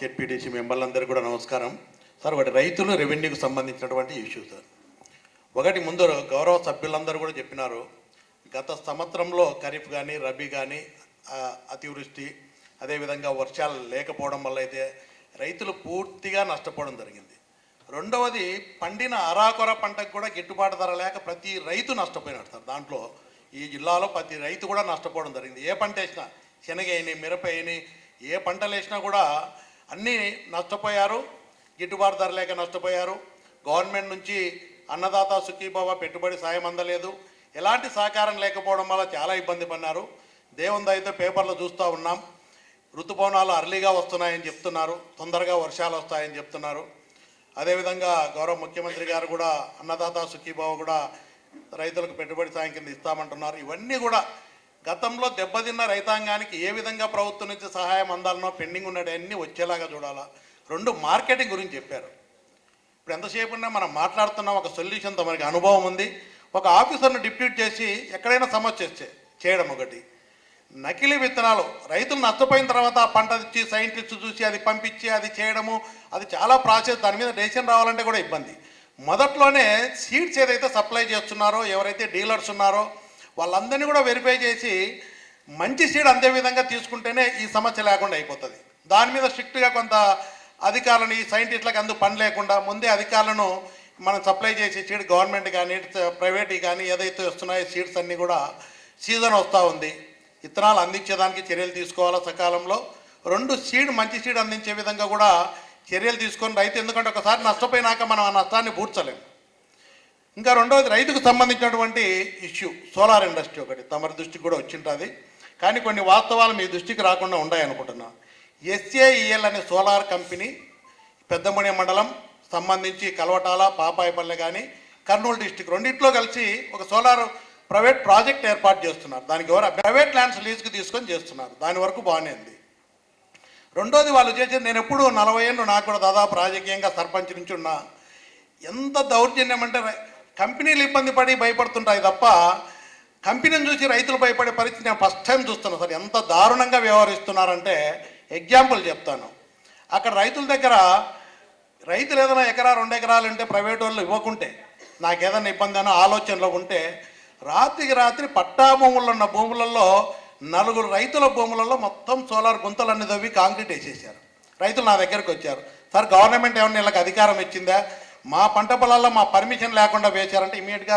ZPTC మెంబర్లందరికీ కూడా నమస్కారం. Sir ఒకటి రైతులు రెవెన్యూకి సంబంధించినటువంటి ఇష్యూ సార్. ఒకటి ముందు గౌరవ సభ్యులందరూ కూడా చెప్పినారు. గత సంవత్సరంలో ఖరీఫ్ కానీ రబీ కానీ అతివృష్టి అదేవిధంగా వర్షాలు లేకపోవడం వల్ల అయితే రైతులు పూర్తిగా నష్టపోవడం జరిగింది. రెండవది పండిన అరాకొర పంటకు కూడా గిట్టుబాటు ధర లేక ప్రతి రైతు నష్టపోయినాడు సార్. దాంట్లో ఈ జిల్లాలో ప్రతి రైతు కూడా నష్టపోవడం జరిగింది. ఏ పంట వేసినా శనగ అయిని మిరప అయిని ఏ పంటలు వేసినా కూడా అన్నీ నష్టపోయారు గిట్టుబాటు ధర లేక నష్టపోయారు. గవర్నమెంట్ నుంచి అన్నదాత సుఖీభావ పెట్టుబడి సాయం అందలేదు. ఎలాంటి సహకారం లేకపోవడం వల్ల చాలా ఇబ్బంది పడినారు దేవుని దయతో పేపర్లో చూస్తూ ఉన్నాం. ఋతుపవనాలు అర్లీగా వస్తున్నాయని చెప్తున్నారు. తొందరగా వర్షాలు వస్తాయని చెప్తున్నారు. అదేవిధంగా గౌరవ ముఖ్యమంత్రి గారు కూడా అన్నదాత సుఖీభావ కూడా రైతులకు పెట్టుబడి సాయం కింద ఇస్తామంటున్నారు. ఇవన్నీ కూడా గతంలో దెబ్బతిన్న రైతాంగానికి ఏ విధంగా ప్రభుత్వం నుంచి సహాయం అందాలనో పెండింగ్ ఉన్నాయన్నీ వచ్చేలాగా చూడాలా? రెండు మార్కెటింగ్ గురించి చెప్పారు. ఇప్పుడు ఎంతసేపు ఉన్నా మనం మాట్లాడుతున్నాం ఒక సొల్యూషన్తో మనకి అనుభవం ఉంది. ఒక ఆఫీసర్ను డిప్యూట్ చేసి ఎక్కడైనా సమస్య వచ్చే చేయడం ఒకటి. నకిలీ విత్తనాలు రైతులు నష్టపోయిన తర్వాత ఆ పంట ఇచ్చి సైంటిస్ట్ చూసి అది పంపించి అది చేయడము అది చాలా ప్రాసెస్. దాని మీద డెసిషన్ రావాలంటే కూడా ఇబ్బంది. మొదట్లోనే సీడ్స్ ఏదైతే సప్లై చేస్తున్నారో ఎవరైతే డీలర్స్ ఉన్నారో వాళ్ళందరినీ కూడా వెరిఫై చేసి మంచి సీడ్ అందే విధంగా తీసుకుంటేనే ఈ సమస్య లేకుండా అయిపోతుంది. దాని మీద స్ట్రిక్ట్గా కొంత అధికారులను ఈ సైంటిస్టులకు అందు పని లేకుండా ముందే అధికారులను మనం సప్లై చేసే సీడ్ గవర్నమెంట్ కానీ ప్రైవేట్ కానీ ఏదైతే వస్తున్నాయో సీడ్స్ అన్నీ కూడా సీజన్ వస్తూ ఉంది. విత్తనాలు అందించేదానికి చర్యలు తీసుకోవాలా సకాలంలో. రెండు సీడ్ మంచి సీడ్ అందించే విధంగా కూడా చర్యలు తీసుకొని రైతు ఎందుకంటే ఒకసారి నష్టపోయినాక మనం ఆ నష్టాన్ని పూడ్చలేము ఇంకా రెండవది రైతుకు సంబంధించినటువంటి ఇష్యూ సోలార్ ఇండస్ట్రీ ఒకటి. తమరి దృష్టికి కూడా వచ్చింటుంది. కానీ కొన్ని వాస్తవాలు మీ దృష్టికి రాకుండా ఉన్నాయనుకుంటున్నా ఎస్ఏఈఎల్ అనే సోలార్ కంపెనీ పెద్దమణి మండలం సంబంధించి కలవటాల పాపాయపల్లె కానీ కర్నూలు డిస్టిక్ రెండింటిలో కలిసి ఒక సోలార్ ప్రైవేట్ ప్రాజెక్ట్ ఏర్పాటు చేస్తున్నారు. దానికి ఎవరు ప్రైవేట్ ల్యాండ్స్ లీజ్కి తీసుకొని చేస్తున్నారు. దాని వరకు బాగానే ఉంది. రెండోది వాళ్ళు చేసేది నేను ఎప్పుడు నలభై ఏళ్ళు నాకు కూడా దాదాపు రాజకీయంగా సర్పంచ్ నుంచి ఉన్నా. ఎంత దౌర్జన్యం అంటే కంపెనీలు ఇబ్బంది పడి భయపడుతుంటాయి తప్ప కంపెనీని చూసి రైతులు భయపడే పరిస్థితి నేను ఫస్ట్ టైం చూస్తున్నాను సార్. ఎంత దారుణంగా వ్యవహరిస్తున్నారంటే ఎగ్జాంపుల్ చెప్తాను. అక్కడ రైతుల దగ్గర రైతులు ఏదైనా ఎకరా రెండు ఎకరాలు ఉంటే ప్రైవేట్ వాళ్ళు ఇవ్వకుంటే నాకు ఏదైనా ఇబ్బంది అయినా ఆలోచనలో ఉంటే రాత్రికి రాత్రి పట్టా భూముల్లో ఉన్న భూములలో నలుగురు రైతుల భూములలో మొత్తం సోలార్ గుంతలన్నీ తవ్వి కాంక్రీట్ వేసేసారు రైతులు నా దగ్గరకు వచ్చారు. సార్ గవర్నమెంట్ ఏమన్నా వీళ్ళకి అధికారం ఇచ్చిందా? మా పంట పొలాల్లో మా పర్మిషన్ లేకుండా వేశారంటే ఇమీడియట్గా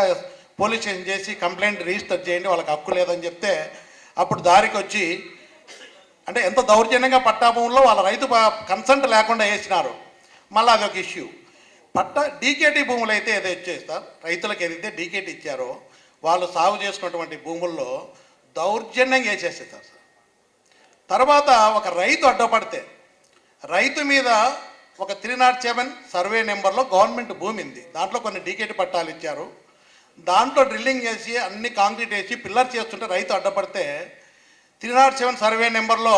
పోలీస్ స్టేషన్ చేసి కంప్లైంట్ రిజిస్టర్ చేయండి వాళ్ళకి హక్కు లేదని చెప్తే అప్పుడు దారికి వచ్చి అంటే ఎంత దౌర్జన్యంగా పట్టా భూముల్లో వాళ్ళ రైతు కన్సంట్ లేకుండా వేసినారు. మళ్ళీ అదొక ఇష్యూ. పట్ట డీకేటీ భూములు అయితే ఏదో ఇచ్చేస్తారు. రైతులకు ఏదైతే డీకేటీ ఇచ్చారో వాళ్ళు సాగు చేసుకున్నటువంటి భూముల్లో దౌర్జన్యంగా వేసేస్తారు సార్. తర్వాత ఒక రైతు అడ్డపడితే రైతు మీద ఒక త్రీ నాట్ సెవెన్ సర్వే నెంబర్లో గవర్నమెంట్ భూమి ఉంది. దాంట్లో కొన్ని డీకేటి పట్టాలు ఇచ్చారు. దాంట్లో డ్రిల్లింగ్ చేసి అన్ని కాంక్రీట్ వేసి పిల్లర్ చేస్తుంటే రైతు అడ్డపడితే త్రీ నాట్ సెవెన్ సర్వే నెంబర్లో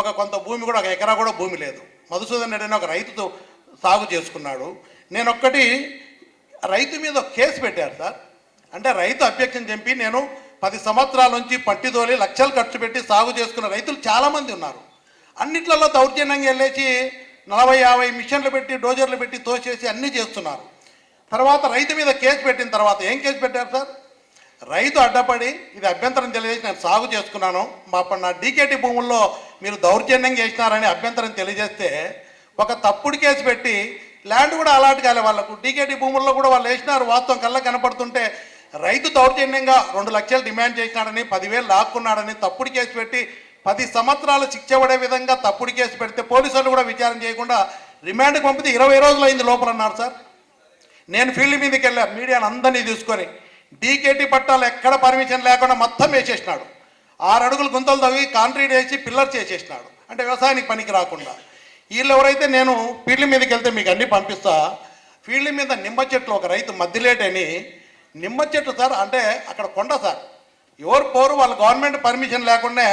ఒక కొంత భూమి కూడా ఒక ఎకరా కూడా భూమి లేదు. మధుసూదన్ రెడ్డి అనే ఒక రైతుతో సాగు చేసుకున్నాడు. నేను ఒక్కటి రైతు మీద ఒక కేసు పెట్టారు సార్. అంటే రైతు అభ్యక్షం చంపి నేను పది సంవత్సరాల నుంచి పట్టిదోలి లక్షలు ఖర్చు పెట్టి సాగు చేసుకున్న రైతులు చాలామంది ఉన్నారు. అన్నిట్లలో దౌర్జన్యంగా వెళ్ళేసి నలభై యాభై మిషన్లు పెట్టి డోజర్లు పెట్టి తోసేసి అన్నీ చేస్తున్నారు. తర్వాత రైతు మీద కేసు పెట్టిన తర్వాత ఏం కేసు పెట్టారు సార్? రైతు అడ్డపడి ఇది అభ్యంతరం తెలియజేసి నేను సాగు చేసుకున్నాను. మా నా డీకేటీ భూముల్లో మీరు దౌర్జన్యం చేసినారని అభ్యంతరం తెలియజేస్తే ఒక తప్పుడు కేసు పెట్టి ల్యాండ్ కూడా అలాట్ కాలే వాళ్ళకు. డీకేటీ భూముల్లో కూడా వాళ్ళు వేసినారు. వాస్తవం కళ్ళ కనపడుతుంటే రైతు దౌర్జన్యంగా రెండు లక్షలు డిమాండ్ చేసినాడని పదివేలు లాక్కున్నాడని తప్పుడు కేసు పెట్టి పది సంవత్సరాలు శిక్ష పడే విధంగా తప్పుడు కేసు పెడితే పోలీసులు కూడా విచారణ చేయకుండా రిమాండ్కి పంపితే ఇరవై రోజులు అయింది లోపల అన్నారు సార్. నేను ఫీల్డ్ మీదకి వెళ్ళా మీడియాను అందరినీ తీసుకొని. డీకేటీ పట్టాలు ఎక్కడ పర్మిషన్ లేకుండా మొత్తం వేసేసినాడు. ఆరు అడుగులు గుంతలు తవ్వి కాంక్రీట్ వేసి పిల్లర్ చేసేసినాడు అంటే వ్యవసాయానికి పనికి రాకుండా. వీళ్ళు ఎవరైతే నేను ఫీల్డ్ మీదకి వెళ్తే మీకు అన్నీ పంపిస్తా. ఫీల్డ్ మీద నిమ్మ చెట్లు ఒక రైతు మధ్యలేటని నిమ్మ చెట్లు సార్ అంటే అక్కడ కొండ సార్. ఎవరు పోరు వాళ్ళు గవర్నమెంట్ పర్మిషన్ లేకుండా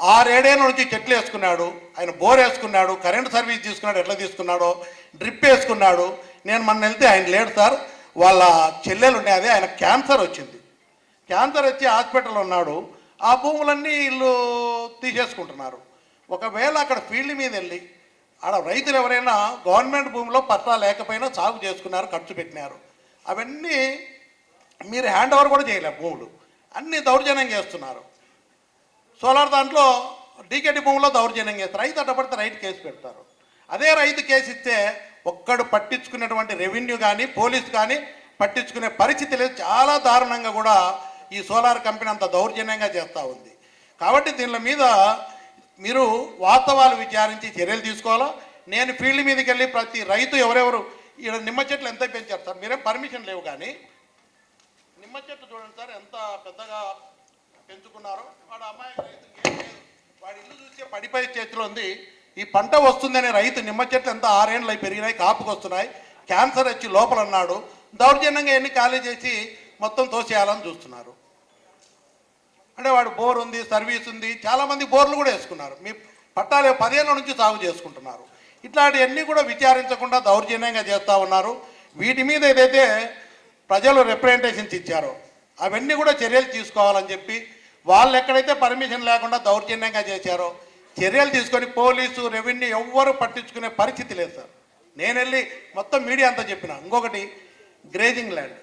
ఆరేడేళ్ళ నుంచి చెట్లు వేసుకున్నాడు ఆయన బోర్ వేసుకున్నాడు కరెంట్ సర్వీస్ తీసుకున్నాడు ఎట్లా తీసుకున్నాడో డ్రిప్ వేసుకున్నాడు. నేను మొన్న వెళ్తే ఆయన లేడు సార్ వాళ్ళ చెల్లెలు ఉండేది ఆయన క్యాన్సర్ వచ్చింది. క్యాన్సర్ వచ్చి హాస్పిటల్ ఉన్నాడు. ఆ భూములన్నీ వీళ్ళు తీసేసుకుంటున్నారు. ఒకవేళ అక్కడ ఫీల్డ్ మీద వెళ్ళి ఆడ రైతులు ఎవరైనా గవర్నమెంట్ భూమిలో పట్టా లేకపోయినా సాగు చేసుకున్నారు ఖర్చు పెట్టినారు. అవన్నీ మీరు హ్యాండ్ ఓవర్ కూడా చేయలేరు భూములు. అన్ని దౌర్జన్యం చేస్తున్నారు. సోలార్ దాంట్లో డీకేటి భూముల్లో దౌర్జన్యం చేస్తారు. రైతు అడ్డపడితే రైతు కేసు పెడతారు. అదే రైతు కేసు ఇస్తే ఒక్కడు పట్టించుకునేటువంటి రెవెన్యూ కానీ పోలీసు కానీ పట్టించుకునే పరిస్థితి లేదు. చాలా దారుణంగా కూడా ఈ సోలార్ కంపెనీ అంత దౌర్జన్యంగా చేస్తూ ఉంది. కాబట్టి దీనిల మీద మీరు వాస్తవాలు విచారించి చర్యలు తీసుకోవాలా? నేను ఫీల్డ్ మీదకి వెళ్ళి ప్రతి రైతు ఎవరెవరు ఇక్కడ నిమ్మ చెట్లు ఎంత పెంచారు సార్? మీరేం పర్మిషన్ లేవు కానీ. నిమ్మ చెట్లు చూడండి సార్ ఎంత పెద్దగా పెంచుకున్నారో. వాడు అమ్మాయి రైతు ఏం లేదు. వాడి ఇల్లు చూసే పడిపోయే చేతిలో ఉంది. ఈ పంట వస్తుందనే రైతు నిమ్మ చెట్లు ఎంత ఆరేండ్లు అయి పెరిగినాయి కాపుకు వస్తున్నాయి. క్యాన్సర్ వచ్చి లోపల అన్నాడు దౌర్జన్యంగా ఎన్ని ఖాళీ చేసి మొత్తం తోసేయాలని చూస్తున్నారు. అంటే వాడు బోర్ ఉంది సర్వీస్ ఉంది. చాలామంది బోర్లు కూడా వేసుకున్నారు. మీ పట్టాలు పదేళ్ళ నుంచి సాగు చేసుకుంటున్నారు. ఇట్లాంటివన్నీ కూడా విచారించకుండా దౌర్జన్యంగా చేస్తూ ఉన్నారు. వీటి మీద ఏదైతే ప్రజలు రిప్రజెంటేషన్స్ ఇచ్చారో అవన్నీ కూడా చర్యలు తీసుకోవాలని చెప్పి వాళ్ళు ఎక్కడైతే పర్మిషన్ లేకుండా దౌర్జన్యంగా చేశారో చర్యలు తీసుకొని పోలీసు రెవెన్యూ ఎవ్వరు పట్టించుకునే పరిస్థితి లేదు సార్. నేను వెళ్ళి మొత్తం మీడియా అంతా చెప్పిన. ఇంకొకటి గ్రేజింగ్ ల్యాండ్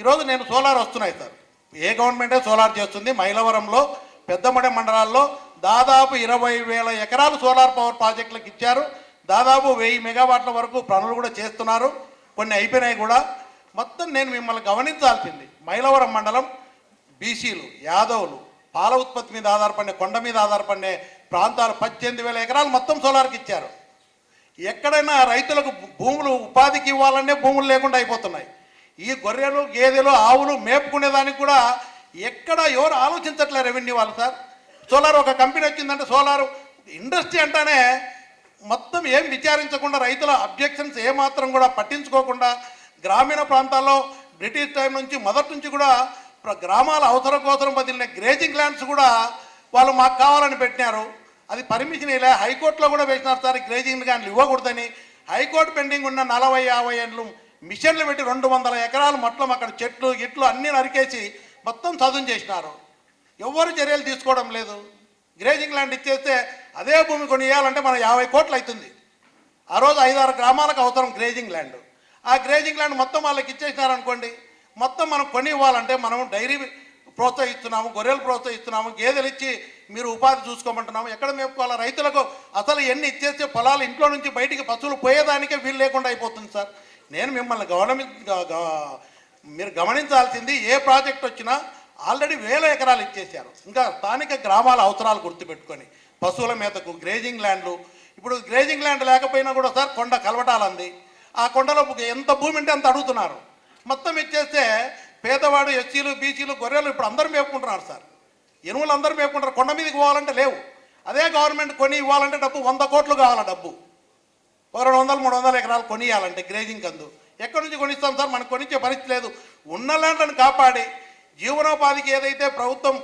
ఈరోజు నేను సోలార్ వస్తున్నాయి సార్. ఏ గవర్నమెంటే సోలార్ చేస్తుంది? మైలవరంలో పెద్దమడ మండలాల్లో దాదాపు ఇరవై వేల ఎకరాలు సోలార్ పవర్ ప్రాజెక్టులకు ఇచ్చారు. దాదాపు వెయ్యి మెగావాట్ల వరకు పనులు కూడా చేస్తున్నారు. కొన్ని అయిపోయినాయి కూడా. మొత్తం నేను మిమ్మల్ని గమనించాల్సింది. మైలవరం మండలం బీసీలు యాదవులు పాల ఉత్పత్తి మీద ఆధారపడిన కొండ మీద ఆధారపడిన ప్రాంతాలు పద్దెనిమిది వేల ఎకరాలు మొత్తం సోలార్కి ఇచ్చారు. ఎక్కడైనా రైతులకు భూములు ఉపాధికి ఇవ్వాలనే భూములు లేకుండా అయిపోతున్నాయి. ఈ గొర్రెలు గేదెలు ఆవులు మేపుకునేదానికి కూడా ఎక్కడ ఎవరు ఆలోచించట్లే రెవెన్యూ వాళ్ళు సార్. సోలార్ ఒక కంపెనీ వచ్చిందంటే సోలార్ ఇండస్ట్రీ అంటేనే మొత్తం ఏం విచారించకుండా రైతుల అబ్జెక్షన్స్ ఏమాత్రం కూడా పట్టించుకోకుండా గ్రామీణ ప్రాంతాల్లో బ్రిటిష్ టైం నుంచి మొదటి నుంచి కూడా గ్రామాల అవసరం కోసం వదిలిన గ్రేజింగ్ ల్యాండ్స్ కూడా వాళ్ళు మాకు కావాలని పెట్టినారు. అది పర్మిషన్ ఇలా హైకోర్టులో కూడా వేసినారు సార్ గ్రేజింగ్ ల్యాండ్లు ఇవ్వకూడదని. హైకోర్టు పెండింగ్ ఉన్న నలభై యాభై ఏళ్ళు మిషన్లు పెట్టి రెండు వందల ఎకరాలు మొత్తం అక్కడ చెట్లు గిట్లు అన్నీ నరికేసి మొత్తం చదును చేసినారు. ఎవ్వరు చర్యలు తీసుకోవడం లేదు. గ్రేజింగ్ ల్యాండ్ ఇచ్చేస్తే అదే భూమి కొని ఇవ్వాలంటే మన యాభై కోట్లు అవుతుంది ఆ రోజు ఐదారు గ్రామాలకు అవసరం గ్రేజింగ్ ల్యాండ్ ఆ గ్రేజింగ్ ల్యాండ్ మొత్తం వాళ్ళకి ఇచ్చేసినారనుకోండి మొత్తం మనం కొని ఇవ్వాలంటే మనం డైరీ ప్రోత్సహిస్తున్నాము గొర్రెలు ప్రోత్సహిస్తున్నాము గేదెలు ఇచ్చి మీరు ఉపాధి చూసుకోమంటున్నాము. ఎక్కడ మేపుకోవాలి రైతులకు అసలు ఎన్ని ఇచ్చేస్తే పొలాలు ఇంట్లో నుంచి బయటికి పశువులు పోయేదానికే వీలు లేకుండా అయిపోతుంది సార్. నేను మిమ్మల్ని గవర్నమెంట్ మీరు గమనించాల్సింది ఏ ప్రాజెక్ట్ వచ్చినా ఆల్రెడీ వేల ఎకరాలు ఇచ్చేశారు. ఇంకా స్థానిక గ్రామాల అవసరాలు గుర్తుపెట్టుకొని పశువుల మేతకు గ్రేజింగ్ ల్యాండ్లు ఇప్పుడు గ్రేజింగ్ ల్యాండ్ లేకపోయినా కూడా సార్ కొండ కలవటాలంది. ఆ కొండలో ఎంత భూమి ఉంటే అంత అడుగుతున్నారు. మొత్తం ఇచ్చేస్తే పేదవాడు ఎస్సీలు బీసీలు గొర్రెలు ఇప్పుడు అందరూ మేపుకుంటున్నారు సార్. ఎనుములు అందరూ మేపుకుంటారు కొండ మీదకి పోవాలంటే లేవు. అదే గవర్నమెంట్ కొని ఇవ్వాలంటే డబ్బు వంద కోట్లు కావాలి డబ్బు? ఒక రెండు వందలు మూడు వందల ఎకరాలు కొనియాలంటే గ్రేజింగ్ కందు. ఎక్కడి నుంచి కొనిస్తాం సార్? మనకు కొనిచ్చే పరిస్థితి లేదు. ఉన్న ల్యాండ్లను కాపాడి జీవనోపాధికి ఏదైతే ప్రభుత్వం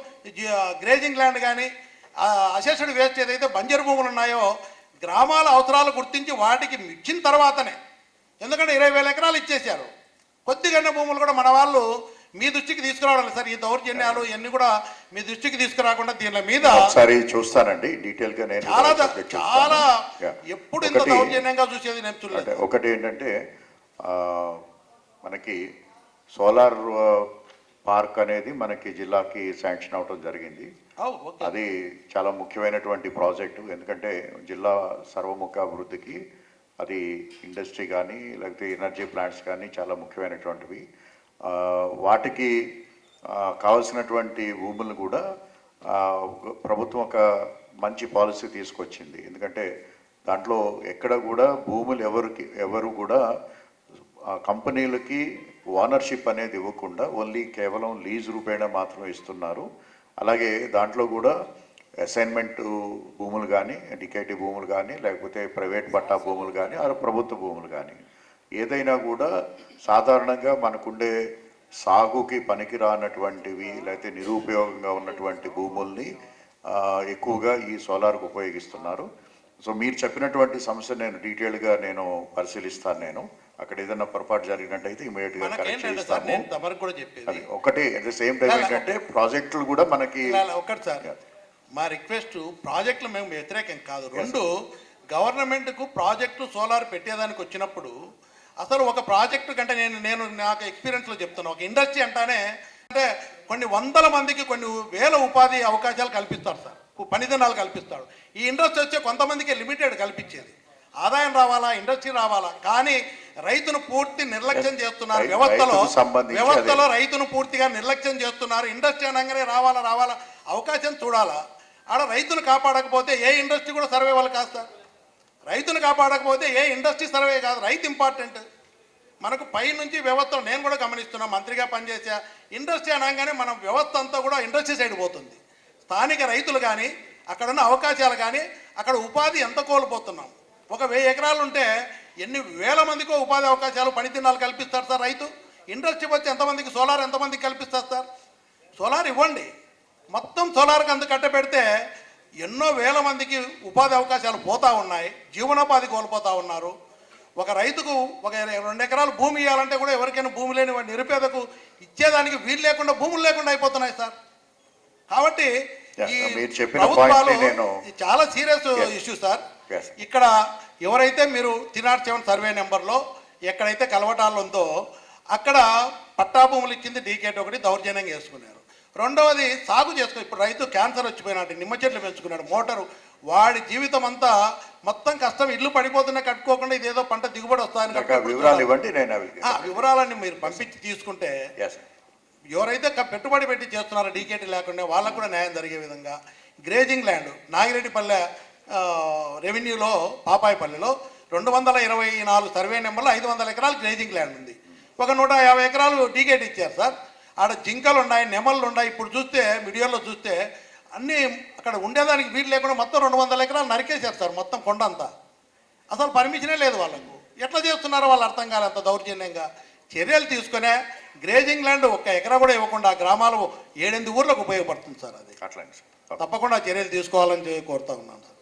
గ్రేజింగ్ ల్యాండ్ కానీ అసెస్డ్ వేస్ట్ ఏదైతే బంజరు భూములు ఉన్నాయో గ్రామాల అవసరాలు గుర్తించి వాటికి ఇచ్చిన తర్వాతనే. ఎందుకంటే ఇరవై వేల ఎకరాలు ఇచ్చేశారు. కొద్దిగా భూములు కూడా మన వాళ్ళు మీ దృష్టికి తీసుకురావడం సార్ ఈ దౌర్జన్యాలు ఇవన్నీ కూడా మీ దృష్టికి తీసుకురాకుండా దీని మీద ఒకసారి చూస్తానండి డీటెయిల్గా నేను చాలా చాలా. ఎప్పుడు ఇంత దౌర్జన్యంగా చూసేది నేను చూడలేదు ఒకటి ఏంటంటే మనకి సోలార్ పార్క్ అనేది మనకి జిల్లాకి శాంక్షన్ అవడం జరిగింది. అది చాలా ముఖ్యమైనటువంటి ప్రాజెక్టు ఎందుకంటే జిల్లా సర్వముఖ అభివృద్ధికి అది ఇండస్ట్రీ కానీ లేకపోతే ఎనర్జీ ప్లాంట్స్ కానీ చాలా ముఖ్యమైనటువంటివి. వాటికి కావలసినటువంటి భూములను కూడా ప్రభుత్వం ఒక మంచి పాలసీ తీసుకొచ్చింది. ఎందుకంటే దాంట్లో ఎక్కడ కూడా భూములు ఎవరికి ఎవరు కూడా కంపెనీలకి ఓనర్షిప్ అనేది ఇవ్వకుండా ఓన్లీ కేవలం లీజ్ రూపేణా మాత్రమే ఇస్తున్నారు. అలాగే దాంట్లో కూడా అసైన్మెంట్ భూములు కానీ డికేటి భూములు కానీ లేకపోతే ప్రైవేట్ పట్టా భూములు కానీ ఆ ప్రభుత్వ భూములు కానీ ఏదైనా కూడా సాధారణంగా మనకుండే సాగుకి పనికిరానటువంటివి లేకపోతే నిరుపయోగంగా ఉన్నటువంటి భూముల్ని ఎక్కువగా ఈ సోలార్కు ఉపయోగిస్తున్నారు. సో మీరు చెప్పినటువంటి సమస్య నేను డీటెయిల్గా నేను పరిశీలిస్తాను నేను. అక్కడ ఏదైనా పొరపాటు జరిగినట్టయితే ఇమీడియట్గా కరెక్ట్ చేస్తాము. అది ఒకటి అట్ ద సేమ్ టైం ఏంటంటే ప్రాజెక్టులు కూడా మనకి ఒకటి సార్. మా రిక్వెస్ట్ ప్రాజెక్టులు మేము వ్యతిరేకం కాదు. రెండు గవర్నమెంట్కు ప్రాజెక్టు సోలార్ పెట్టేదానికి వచ్చినప్పుడు అసలు ఒక ప్రాజెక్టు కంటే నేను నేను నాకు ఎక్స్పీరియన్స్లో చెప్తున్నా. ఒక ఇండస్ట్రీ అంటానే అంటే కొన్ని వందల మందికి కొన్ని వేల ఉపాధి అవకాశాలు కల్పిస్తారు సార్. పని దినాలు కల్పిస్తాడు ఈ ఇండస్ట్రీ వచ్చే కొంతమందికి లిమిటెడ్ కల్పించేది. ఆదాయం రావాలా ఇండస్ట్రీ రావాలా? కానీ రైతును పూర్తి నిర్లక్ష్యం చేస్తున్నారు. వ్యవస్థలో వ్యవస్థలో రైతును పూర్తిగా నిర్లక్ష్యం చేస్తున్నారు. ఇండస్ట్రీ అనగానే రావాలా రావాలా? అవకాశం చూడాలా? ఆడ రైతును కాపాడకపోతే ఏ ఇండస్ట్రీ కూడా సర్వే వాళ్ళు కాస్తా రైతును కాపాడకపోతే ఏ ఇండస్ట్రీ సర్వే కాదు. రైతు ఇంపార్టెంట్. మనకు పై నుంచి వ్యవస్థ నేను కూడా గమనిస్తున్నా మంత్రిగా పనిచేసా. ఇండస్ట్రీ అనగానే మన వ్యవస్థ అంతా కూడా ఇండస్ట్రీ సైడ్ పోతుంది. స్థానిక రైతులు కానీ అక్కడ ఉన్న అవకాశాలు కానీ అక్కడ ఉపాధి ఎంత కోల్పోతున్నాం? ఒక వెయ్యి ఎకరాలు ఉంటే ఎన్ని వేల మందికో ఉపాధి అవకాశాలు పనిదినాలు కల్పిస్తారు సార్ రైతు? ఇండస్ట్రీ వచ్చి ఎంతమందికి సోలార్ ఎంతమందికి కల్పిస్తారు సార్? సోలార్ ఇవ్వండి. మొత్తం సోలార్కి అంత కట్టబెడితే ఎన్నో వేల మందికి ఉపాధి అవకాశాలు పోతా ఉన్నాయి జీవనోపాధి కోల్పోతా ఉన్నారు ఒక రైతుకు ఒక రెండు ఎకరాలు భూమి ఇవ్వాలంటే కూడా ఎవరికైనా భూమి లేని వాడి నిరుపేదకు ఇచ్చేదానికి వీలు లేకుండా భూములు లేకుండా అయిపోతున్నాయి సార్ కాబట్టి ప్రభుత్వాలు చాలా సీరియస్. Issue sir. ఇక్కడ ఎవరైతే మీరు త్రీ సెవెన్ సర్వే నెంబర్లో ఎక్కడైతే కలవటాలు ఉందో అక్కడ పట్టా భూములు ఇచ్చింది డీకేట్ ఒకటి దౌర్జన్యంగా వేసుకున్నారు రెండవది సాగు చేసుకుని ఇప్పుడు రైతు క్యాన్సర్ వచ్చిపోయినట్టు నిమ్మ చెట్లు పెంచుకున్నాడు మోటారు వాడి జీవితం అంతా మొత్తం కష్టం ఇల్లు పడిపోతున్నా కట్టుకోకుండా ఇదేదో పంట దిగుబడి వస్తాయని వివరాలు ఇవ్వండి నేను వివరాలన్నీ మీరు పంపించి తీసుకుంటే ఎవరైతే పెట్టుబడి పెట్టి చేస్తున్నారో డీకేటీ లేకుండా వాళ్ళకు కూడా న్యాయం జరిగే విధంగా గ్రేజింగ్ ల్యాండ్ నాగిరెడ్డిపల్లె రెవెన్యూలో పాపాయిపల్లిలో రెండు వందల ఇరవై నాలుగు సర్వే నెంబర్లో ఐదు వందల ఎకరాలు గ్రేజింగ్ ల్యాండ్ ఉంది. ఒక నూట యాభై ఎకరాలు డీకేట్ ఇచ్చారు సార్. ఆడ జింకలు ఉన్నాయి నెమళ్ళు ఉన్నాయి ఇప్పుడు చూస్తే వీడియోలో చూస్తే అన్నీ అక్కడ ఉండేదానికి వీలు లేకుండా మొత్తం రెండు వందల ఎకరాలు నరికేశారు సార్ మొత్తం కొండ అంతా అసలు పర్మిషనే లేదు వాళ్ళకు. ఎట్లా చేస్తున్నారో వాళ్ళు అర్థం కాదు అంత దౌర్జన్యంగా. చర్యలు తీసుకునే గ్రేజింగ్ ల్యాండ్ ఒక్క ఎకరా కూడా ఇవ్వకుండా గ్రామాలు ఏడెనిమిది ఊర్లకు ఉపయోగపడుతుంది సార్ అది. అట్లాంటి సార్. తప్పకుండా చర్యలు తీసుకోవాలని కోరుతా ఉన్నాను సార్.